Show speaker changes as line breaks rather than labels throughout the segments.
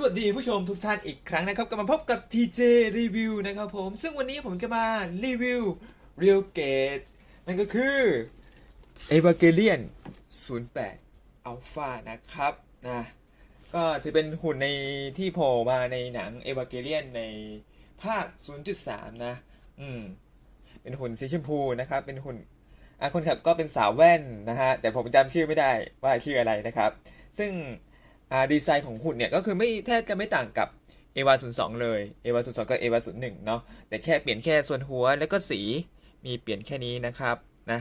สวัสดีผู้ชมทุกท่านอีกครั้งนะครับกลับมาพบกับ TJ Review นะครับผม ซึ่งวันนี้ผมจะมารีวิว Real Gate นั่นก็คือ Evangelion 08 Alpha นะครับนะก็ถือเป็นหุ่นในที่โผล่มาในหนัง Evangelion ในภาค 0.3 นะ อืม เป็นหุ่นสีชมพูนะครับ เป็นหุ่นอะคนขับก็เป็นสาวแว่นนะฮะ แต่ผมจำชื่อไม่ได้ว่าชื่ออะไรนะครับ ซึ่ง ดีไซน์ของหุ่นเนี่ยก็คือไม่แทบจะไม่ต่างกับเอวา02เลยเอวา02กับเอวา01เนาะแต่แค่เปลี่ยนแค่ส่วนหัวแล้วก็สีมีเปลี่ยนแค่นี้นะครับนะ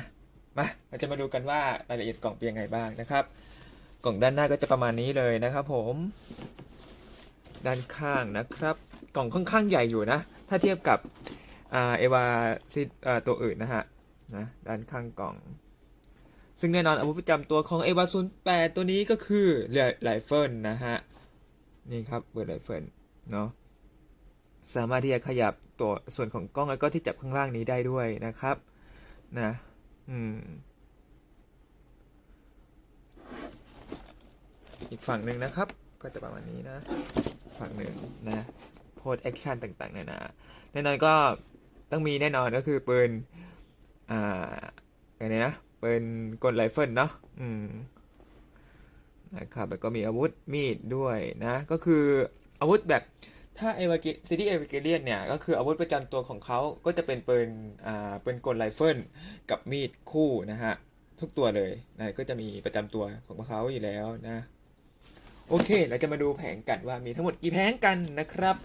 มาเราจะมาดูกันว่ารายละเอียดกล่องเป็นยังไงบ้างนะครับ กล่องด้านหน้าก็จะประมาณนี้เลยนะครับผม ด้านข้างนะครับ กล่องค่อนข้างใหญ่อยู่นะ ถ้าเทียบกับเอวาซิตัวอื่นนะฮะนะด้านข้างกล่อง ซึ่งแน่นอนอาวุธประจำตัวของเอวาศูนย์แปดตัวนี้ก็คือเรือไรเฟิลนะฮะ นี่ครับเบอร์ไรเฟิลเนาะสามารถที่จะขยับตัวส่วนของกล้องแล้วก็ที่จับข้างล่างนี้ได้ด้วยนะครับนะอืมอีกฝั่งหนึ่งนะครับ ก็จะประมาณนี้นะ ฝั่งหนึ่งนะโพสแอคชั่นต่างๆนานาแน่นอนก็ต้องมีแน่นอนก็คือปืนอ่าอะไรนะ ปืนกลไรเฟิลเนาะอืมนะครับแล้วก็มีอาวุธมีดด้วยนะ ก็คืออาวุธแบบถ้าเอวากิซิตี้เอวาเกเลียนเนี่ย ก็คืออาวุธประจำตัวของเขาก็จะเป็นปืนอ่าปืนกลไรเฟิลกับมีดคู่นะฮะ ทุกตัวเลยนะก็จะมีประจำตัวของพวกเขาอยู่แล้วนะ โอเค เราจะมาดูแผงกันว่ามีทั้งหมดกี่แผงกันนะครับ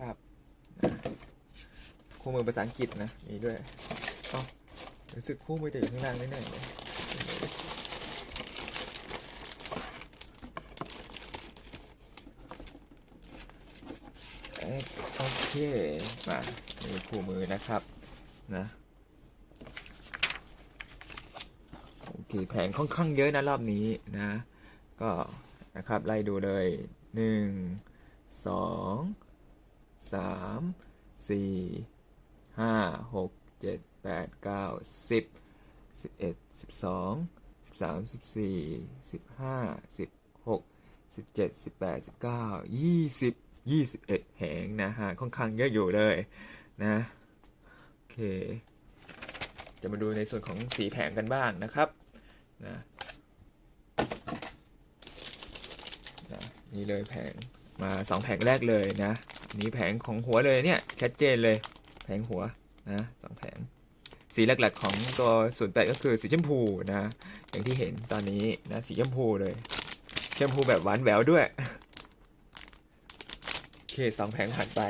นะ คู่มือภาษาอังกฤษนะ มีด้วยเอ้ารู้สึกคู่มือจะอยู่ข้างล่างแน่ๆเลยเอ๊ะโอเค มามีคู่มือนะครับนะโอเคแผงค่อนข้างเยอะนะรอบนี้นะ ก็นะครับไล่ดูเลยหนึ่งสองสามสี่ ห้าหกเจ็ดแปดเก้าสิบสิบเอ็ดสิบสองสิบสามสิบสี่สิบห้าสิบหกสิบเจ็ดสิบแปดสิบเก้ายี่สิบยี่สิบเอ็ดแผงนะฮะค่อนข้างเยอะอยู่เลยนะโอเค จะมาดูในส่วนของสีแผงกันบ้างนะครับนะนะนี่เลยแผงมาสองแผงแรกเลยนะนนี้แผงของหัวเลยเนี่ยชัดเจนเลย แผงหัวนะสองแผงสีหลักๆของตัวศูนแปก็คือสีชมพูนะ อย่างที่เห็นตอนนี้นะสีชมพูเลยชมพูแบบหวานแหววด้วยโอเคสองแผงผ่านไป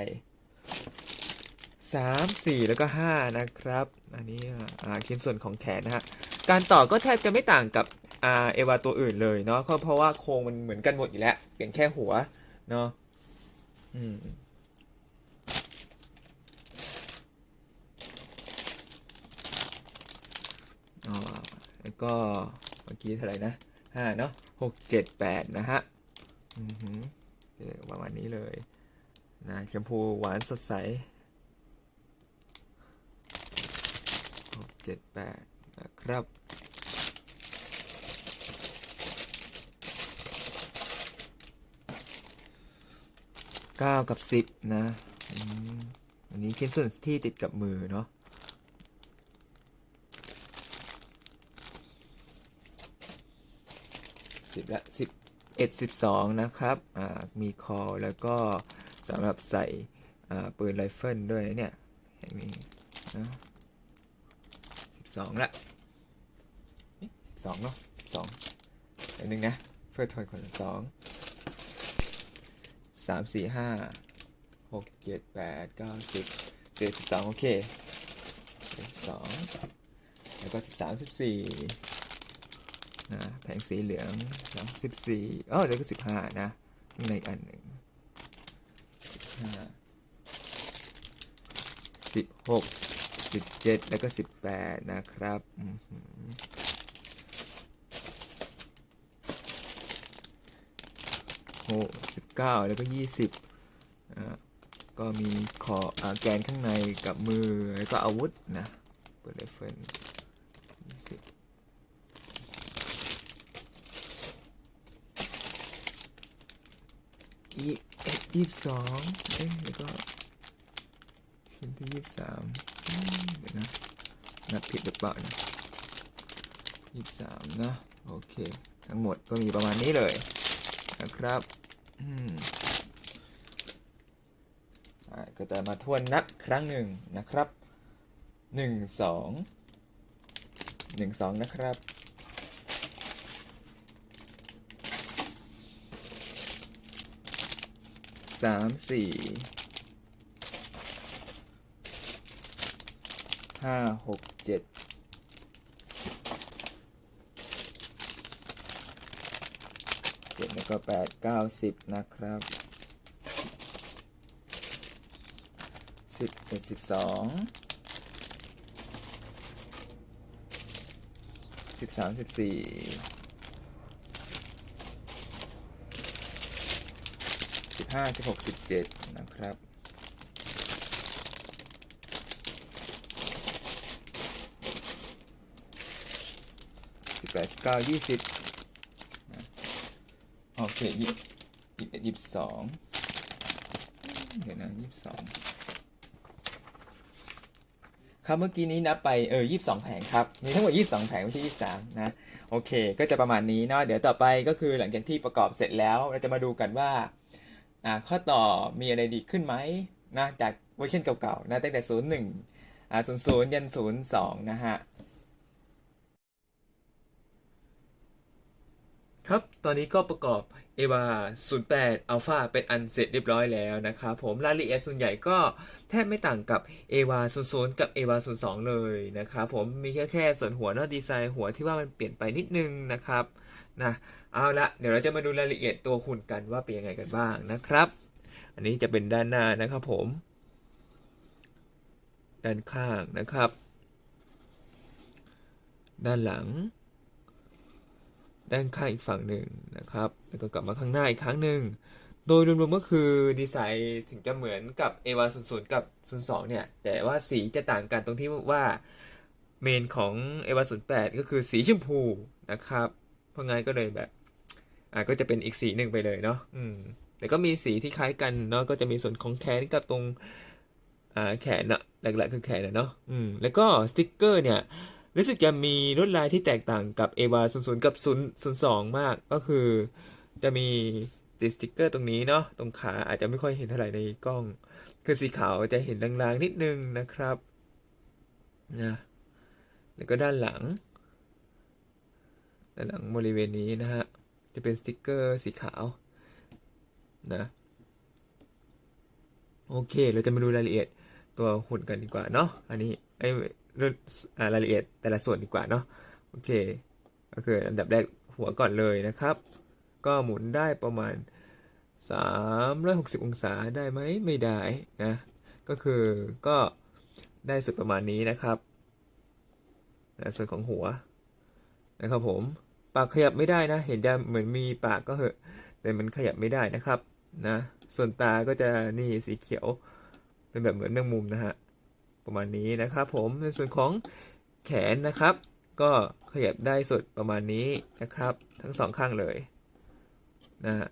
สามสี่แล้วก็ห้านะครับ อันนี้อ่าชิ้นส่วนของแขนนะฮะการต่อก็แทบจะไม่ต่างกับอ่าเอวาตัวอื่นเลยเนาะก็เพราะว่าโครงมันเหมือนกันหมดอยู่แล้ว เปลี่ยนแค่หัวเนาะอืมอ๋อ แล้วก็เมื่อกี้เท่าไหร่นะห้าเนาะหกเจ็ดแปดนะฮะอือหือประมาณนี้เลยนะแชมพูหวานสดใสหกเจ็ดแปดนะครับเก้ากับสิบนะอันนี้ชิ้นส่วนที่ติดกับมือเนาะ สิบละสิบเอ็ดสิบสองนะครับ อ่า มีคอแล้วก็สำหรับใส่ อ่า ปืนไรเฟิลด้วยเนี่ยอย่างนี้นะสิบสองละสิบสองเนาะสิบสองอันหนึ่งนะ เพื่อทวนคนละสองสามสี่ห้าหกเจ็ดแปดเก้าสิบสิบเอ็ดสิบสองโอเคสิบสองแล้วก็สิบสามสิบสี่ แผงสีเหลืองสองสิบสี่อ๋อแล้วก็สิบห้านะในอันหนึ่งสิบห้าสิบหกสิบเจ็ดแล้วก็สิบแปดนะครับหือโอ้สิบเก้าแล้วก็ยี่สิบอ่าก็มีขออแกนข้างในกับมือ แล้วก็อาวุธนะ เปิดไรเฟิลยี่สิบ ยี่ ยี่สองเอ๊ะแล้วก็ชิ้นที่ยี่สามเดี๋ยวนะ นับผิดหรือเปล่านะยี่สามนะ โอเค ทั้งหมดก็มีประมาณนี้เลยนะครับอืมอ่าก็จะมาทวนนับครั้งหนึ่งนะครับหนึ่งสองหนึ่งสองนะครับ สามสี่ห้าหกเจ็ดเจ็ดแล้วก็แปดเก้าสิบนะครับสิบเอ็ดสิบสองสิบสามสิบสี่สิบ ห้าสิบหกสิบเจ็ดนะครับสิบแปดสิบเก้ายี่สิบโอเคยี่ยี่สิบเอ็ดยี่สิบสองเดี๋ยวนะยี่สิบสองครับเมื่อกี้นี้นับไปเออยี่สิบสองแผงครับ มีทั้งหมดยี่สิบสองแผงไม่ใช่ยี่สิบสามนะ โอเค ก็จะประมาณนี้เนาะเดี๋ยวต่อไปก็คือหลังจากที่ประกอบเสร็จแล้วเราจะมาดูกันว่า อ่าข้อต่อมีอะไรดีขึ้นไหมนะจากเวอร์ชันเก่าๆนะตั้งแต่ 0 1อ่า0 0 ยัน 0 2 นะฮะ ครับตอนนี้ก็ประกอบ EVA 08 Alpha เป็นอันเสร็จเรียบร้อยแล้วนะครับผมรายละเอียดส่วนใหญ่ก็แทบไม่ต่างกับ EVA 00 กับ EVA 02 เลยนะครับผมมีแค่แค่ส่วนหัวนอะดีไซน์หัวที่ว่ามันเปลี่ยนไปนิดนึงนะครับ นะเอาละเดี๋ยวเราจะมาดูรายละเอียดตัวหุ่นกันว่าเป็นยังไงกันบ้างนะครับ อันนี้จะเป็นด้านหน้านะครับผม ด้านข้างนะครับ ด้านหลัง ด้านข้างอีกฝั่งหนึ่งนะครับ แล้วก็กลับมาข้างหน้าอีกครั้งหนึ่งโดยรวมๆก็คือดีไซน์ถึงจะเหมือนกับ a อ0 0กับ02เนี่ย แต่ว่าสีจะต่างกันตรงที่ว่าเมนของ a อ08ก็คือสีชมพูนะครับ เพราะงั้นก็เลยแบบอ่าก็จะเป็นอีกสีหนึ่งไปเลยเนาะอืม แต่ก็มีสีที่คล้ายกันเนาะก็จะมีส่วนของแขนกับตรงอ่าแขนอะหลักๆคือแขนอะเนาะอืมแล้วก็สติกเกอร์เนี่ยรู้สึกจะมีลวดลายที่แตกต่างกับ a อ00กับ0 02มากก็คือ จะมีติดสติกเกอร์ตรงนี้เนาะตรงขาอาจจะไม่ค่อยเห็นเท่าไหร่ในกล้อง คือสีขาวจะเห็นลางๆนิดนึงนะครับนะแล้วก็ด้านหลัง ด้านหลังบริเวณนี้นะฮะ จะเป็นสติกเกอร์สีขาวนะ โอเค เราจะมาดูรายละเอียดตัวหุ่นกันดีกว่าเนาะ อันนี้ไอ้เรื่องอ่ารายละเอียดแต่ละส่วนดีกว่าเนาะ โอเค ก็คืออันดับแรกหัวก่อนเลยนะครับ ก็หมุนได้ประมาณ 360 องศาได้ไหมไม่ได้นะ ก็คือก็ได้สุดประมาณนี้นะครับนส่วนของหัว นะครับ ผมปากขยับไม่ได้นะ เห็นจะเหมือนมีปากก็เหอะ แต่มันขยับไม่ได้นะครับนะ ส่วนตาก็จะนี่สีเขียว เป็นแบบเหมือนแมงมุมนะฮะประมาณนี้นะครับ ผมในส่วนของแขนนะครับ ก็ขยับได้สุดประมาณนี้นะครับ ทั้งสองข้างเลยนะฮะ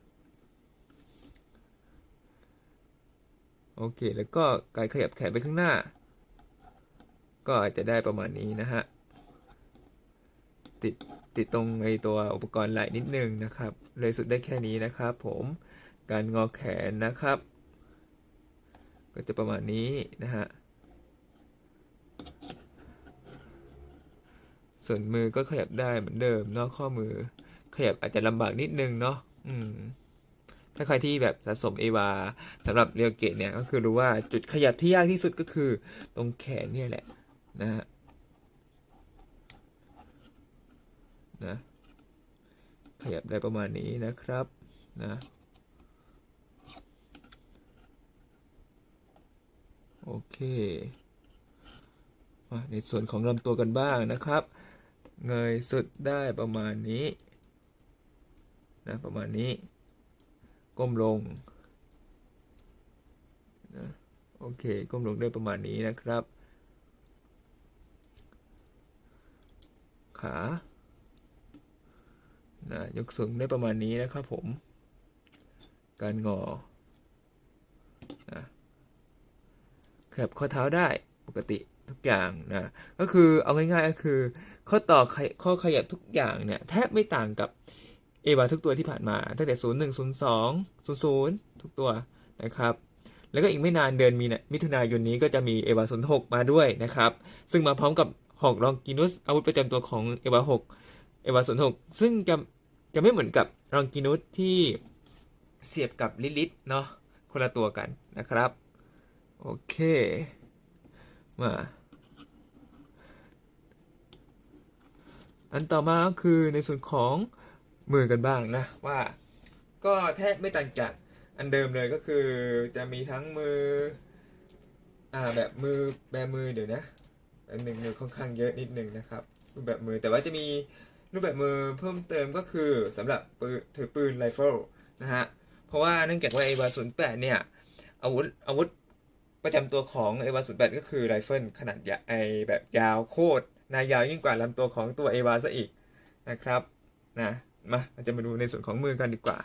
โอเค แล้วก็การขยับแขนไปข้างหน้า ก็อาจจะได้ประมาณนี้นะฮะ ติดติดตรงไอตัวอุปกรณ์ไหล่นิดนึงนะครับ เลยสุดได้แค่นี้นะครับผมการงอแขนนะครับ ก็จะประมาณนี้นะฮะส่วนมือก็ขยับได้เหมือนเดิมเนาะข้อมือ ขยับอาจจะลำบากนิดนึงเนาะอืมถ้าใครที่แบบสะสมเอวาสำหรับเรียวเกตเนี่ยก็คือรู้ว่าจุดขยับที่ยากที่สุดก็คือตรงแขนเนี่ยแหละนะฮะ นะขยับได้ประมาณนี้นะครับนะโอเคมาในส่วนของลำตัวกันบ้างนะครับ เงยสุดได้ประมาณนี้นะประมาณนี้ ก้มลงนะโอเค ก้มลงได้ประมาณนี้นะครับ ขา นะยกสูงได้ประมาณนี้นะครับผม การงอนะขยับข้อเท้าได้ปกติทุกอย่างนะก็คือเอาง่ายๆก็คือ ข้อต่อข,ข้อขยับทุกอย่างเนี่ยแทบไม่ต่างกับเอวาทุกตัวที่ผ่านมาตั้งแต่ 0 1 0 2 0 0 ทุกตัวนะครับ แล้วก็อีกไม่นานเดือนมีนามิถุนายนนี้ก็จะมีเอวา0 6มาด้วยนะครับ ซึ่งมาพร้อมกับหอกลองกินุสอาวุธประจำตัวของเอวา6เอวา0 6ซึ่งจะ จะไม่เหมือนกับลองกินุสที่เสียบกับลิลิตเนาะคนละตัวกันนะครับ โอเค มาอันต่อมาก็คือในส่วนของมือกันบ้างนะว่าก็แทบไม่ต่างจากอันเดิมเลยก็คือจะมีทั้งมืออ่าแบบมือแบบมือเดี๋ยวนะแบบหนึ่งมือค่อนข้างเยอะนิดนึงนะครับแบบมือแต่ว่าจะมี รูปแบบมือเพิ่มเติมก็คือสำหรับปืนถือปืนไรเฟิลนะฮะ เพราะว่าเนื่องจากว่าไอวาศูนย์แปดเนี่ย อาวุธอาวุธประจำตัวของไอวาศูนย์แปดก็คือไรเฟิลขนาดยาไอแบบยาวโคตรนายาวยิ่งกว่าลำตัวของตัวเอวาซะอีกนะครับนะมาเราจะมาดูในส่วนของมือกันดีกว่า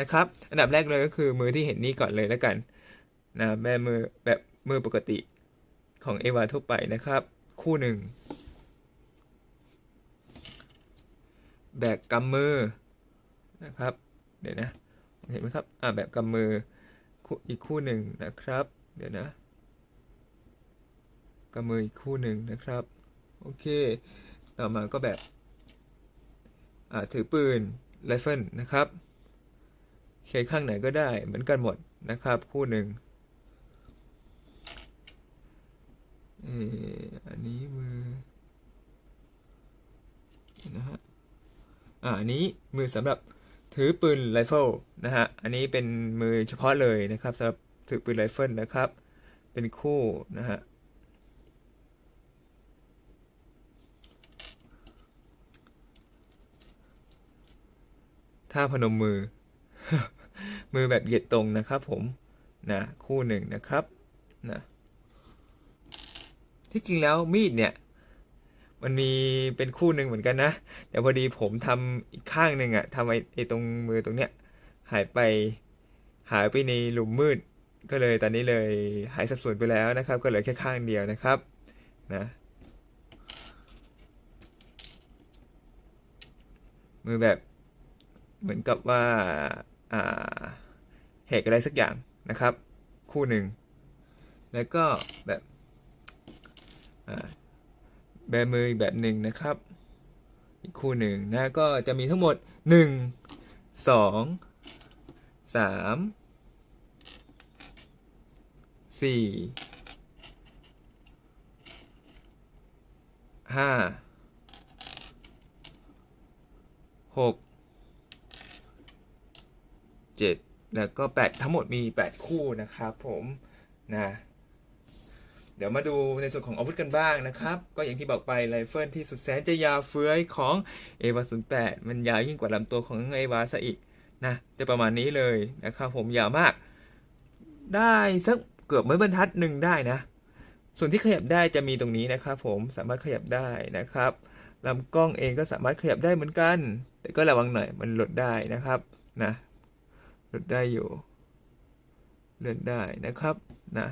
นะครับ อันดับแรกเลยก็คือมือที่เห็นนี่ก่อนเลยแล้วกันนะแม่มือแบบมือปกติของเอวาทั่วไปนะครับ คู่หนึ่ง แบกกำมือนะครับ เดี๋ยวนะ เห็นไหมครับ อ่าแบบกำมือคู่อีกคู่หนึ่งนะครับ เดี๋ยวนะกำมืออีกคู่หนึ่งนะครับ โอเค ต่อมาก็แบบอ่าถือปืนไรเฟิลนะครับ ใช้ข้างไหนก็ได้เหมือนกันหมดนะครับ คู่หนึ่งเอออันนี้มือนะฮะ อ่าอันนี้มือสำหรับถือปืนไรเฟิลนะฮะ อันนี้เป็นมือเฉพาะเลยนะครับสำหรับถือปืนไรเฟิลนะครับ เป็นคู่นะฮะ ท่าพนมมือ มือแบบเหยียดตรงนะครับผมนะคู่หนึ่งนะครับนะที่จริงแล้วมีดเนี่ย มันมีเป็นคู่หนึ่งเหมือนกันนะแต่พอดีผมทำอีกข้างหนึ่งอะทำไอ้ไอ้ตรงมือตรงเนี้ยหายไปหายไปในหลุมมืด ก็เลยตอนนี้เลยหายสับสนไปแล้วนะครับ ก็เหลือแค่ข้างเดียวนะครับนะมือแบบเหมือนกับว่าอ่าเหตุอะไรสักอย่างนะครับ คู่หนึ่ง แล้วก็แบบอ่า แบมืออีกแบบหนึ่งนะครับ อีกคู่หนึ่งนะก็จะมีทั้งหมด 1 2 3 4 5 6 7 แล้วก็ 8 ทั้งหมดมี 8 คู่นะครับผมนะ ดี๋ยวมาดูในส่วนของอาวุธกันบ้างนะครับ ก็อย่างที่บอกไปไรเฟิลที่สุดแสนจะยาวเฟื้อยของเอวา08มันยาวยิ่งกว่าลำตัวของเอวาซะอีกนะจะประมาณนี้เลยนะครับผมยาวมาก ได้สักเกือบไม่บรรทัดหนึ่งได้นะ ส่วนที่ขยับได้จะมีตรงนี้นะครับผมสามารถขยับได้นะครับลำกล้องเองก็สามารถขยับได้เหมือนกัน แต่ก็ระวังหน่อยมันหลดได้นะครับนะลดได้อยู่เลื่อนได้นะครับนะ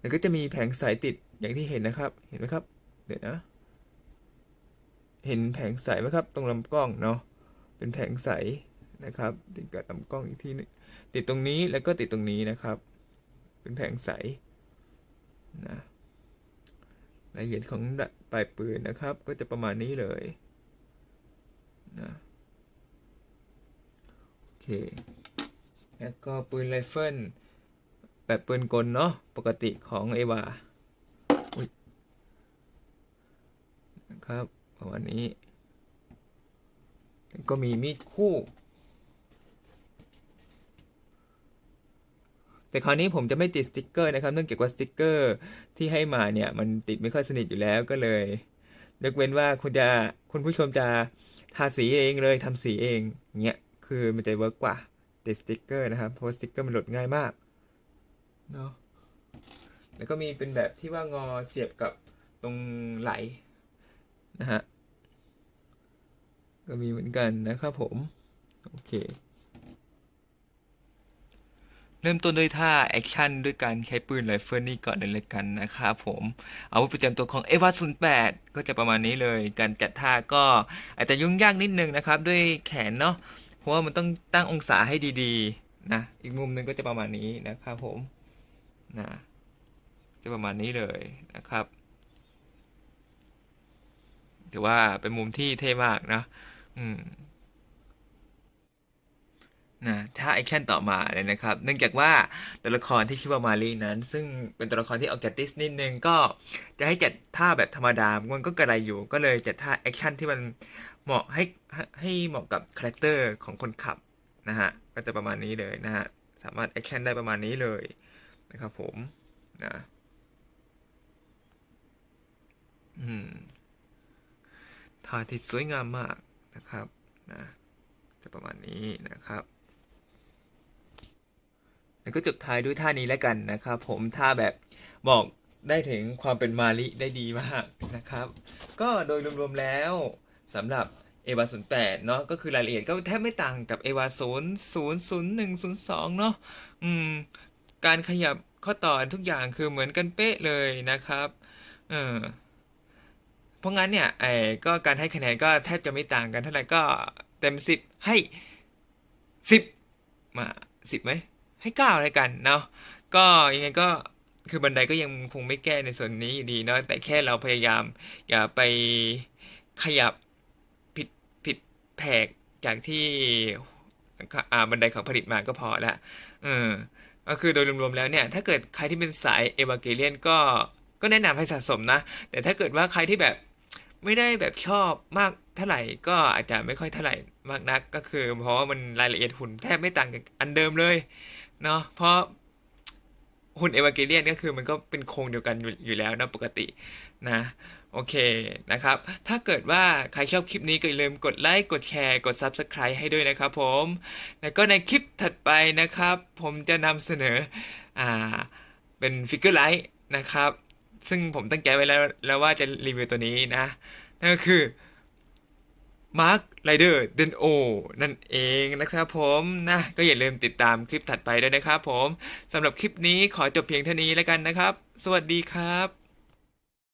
แล้วก็จะมีแผงสายติดอย่างที่เห็นนะครับ เห็นไหมครับ เดี๋ยวนะ เห็นแผงสายไหมครับ ตรงลำกล้องเนาะ เป็นแผงใสนะครับ ติดกับลำกล้องอีกที่นึงติดตรงนี้แล้วก็ติดตรงนี้นะครับ เป็นแผงใสนะรายละเอียดของปลายปืนนะครับ ก็จะประมาณนี้เลยนะโอเค แล้วก็ปืนไรเฟิล แบบปืนกลเนาะปกติของเอวานะครับประมาณนี้ ก็มีมีดคู่ แต่คราวนี้ผมจะไม่ติดสติกเกอร์นะครับ เนื่องจากว่าสติกเกอร์ที่ให้มาเนี่ยมันติดไม่ค่อยสนิทอยู่แล้วก็เลยยกเว้นว่าคุณจะคุณผู้ชมจะทาสีเองเลยทำสีเองเงี้ยคือมันจะเวิร์กกว่าติดสติกเกอร์นะครับเพราะสติกเกอร์มันหลุดง่ายมาก เนาะแล้วก็มีเป็นแบบที่ว่างอเสียบกับตรงไหลนะฮะก็มีเหมือนกันนะครับผม โอเค เริ่มต้นด้วยท่าแอคชั่นด้วยการใช้ปืนไรเฟิลนี่ก่อนเลยกันนะครับผมอาวุธประจำตัวของเอวา08ก็จะประมาณนี้เลย การจัดท่าก็อาจจะยุ่งยากนิดนึงนะครับ ด้วยแขนเนาะเพราะว่ามันต้องตั้งองศาให้ดีๆนะอีกมุมหนึงก็จะประมาณนี้นะครับผม นะจะประมาณนี้เลยนะครับถือว่าเป็นมุมที่เท่มากนะอืมนะถ้าแอคชั่นต่อมาเลยนะครับ เนื่องจากว่าตัวละครที่ชื่อว่ามารีนั้น ซึ่งเป็นตัวละครที่ออกจากดิสนิดนึงก็จะให้จัดท่าแบบธรรมดามันก็กระไรอยู่ ก็เลยจัดท่าแอคชั่นที่มันเหมาะให้ให้เหมาะกับคาแรคเตอร์ของคนขับนะฮะ ก็จะประมาณนี้เลยนะฮะ สามารถแอคชั่นได้ประมาณนี้เลย นะครับผมนะอืมท่าที่สวยงามมากนะครับนะจะประมาณนี้นะครับแล้วก็จบท้ายด้วยท่านี้แล้วกันนะครับผมท่าแบบบอกได้ถึงความเป็นมาลิได้ดีมากนะครับ ก็โดยรวมๆแล้วสำหรับเอวาศูนย์แปดเนาะก็คือรายละเอียดก็แทบไม่ต่างกับเอวาศูนย์ศูนย์ศูนย์หนึ่งศูนย์สองเนาะอืม การขยับข้อต่อทุกอย่างคือเหมือนกันเป๊ะเลยนะครับเออเพราะงั้นเนี่ยไอ้ก็การให้คะแนนก็แทบจะไม่ต่างกันเท่าไหร่ก็เต็มสิบให้สิบมาสิบไหมให้เก้าเลยกันเนาะก็ยังไงก็คือบันไดก็ยังคงไม่แก้ในส่วนนี้อยู่ดีเนาะแต่แค่เราพยายาม อย่าไปขยับผิดผิดแผกจากที่อ่าบันไดเขาผลิตมาก็พอละเออ ก็คือโดยรวมๆแล้วเนี่ย ถ้าเกิดใครที่เป็นสายเอวาเกเลียนก็ก็แนะนำให้สะสมนะ แต่ถ้าเกิดว่าใครที่แบบไม่ได้แบบชอบมากเท่าไหร่ก็อาจจะไม่ค่อยเท่าไหร่มากนัก ก็คือ เพราะว่ามันรายละเอียดหุ่นแทบไม่ต่างกับอันเดิมเลยเนาะเพราะ หุ่นเอวาเกเลียนก็คือมันก็เป็นโครงเดียวกันอยู่อยู่แล้วนะปกตินะโอเคนะครับ ถ้าเกิดว่าใครชอบคลิปนี้ก็อย่าลืมกดไลค์ กดแชร์ กด Subscribe ให้ด้วยนะครับผม แล้วก็ในคลิปถัดไปนะครับ ผมจะนำเสนออ่าเป็นฟิกเกอร์ไลท์นะครับ ซึ่งผมตั้งใจไว้แล้วแล้วว่าจะรีวิวตัวนี้นะ นั่นก็คือ มาร์คไรเดอร์เดนโอนั่นเองนะครับผมนะก็อย่าลืมติดตามคลิปถัดไปด้วยนะครับผมสำหรับคลิปนี้ขอจบเพียงเท่านี้แล้วกันนะครับ สวัสดีครับ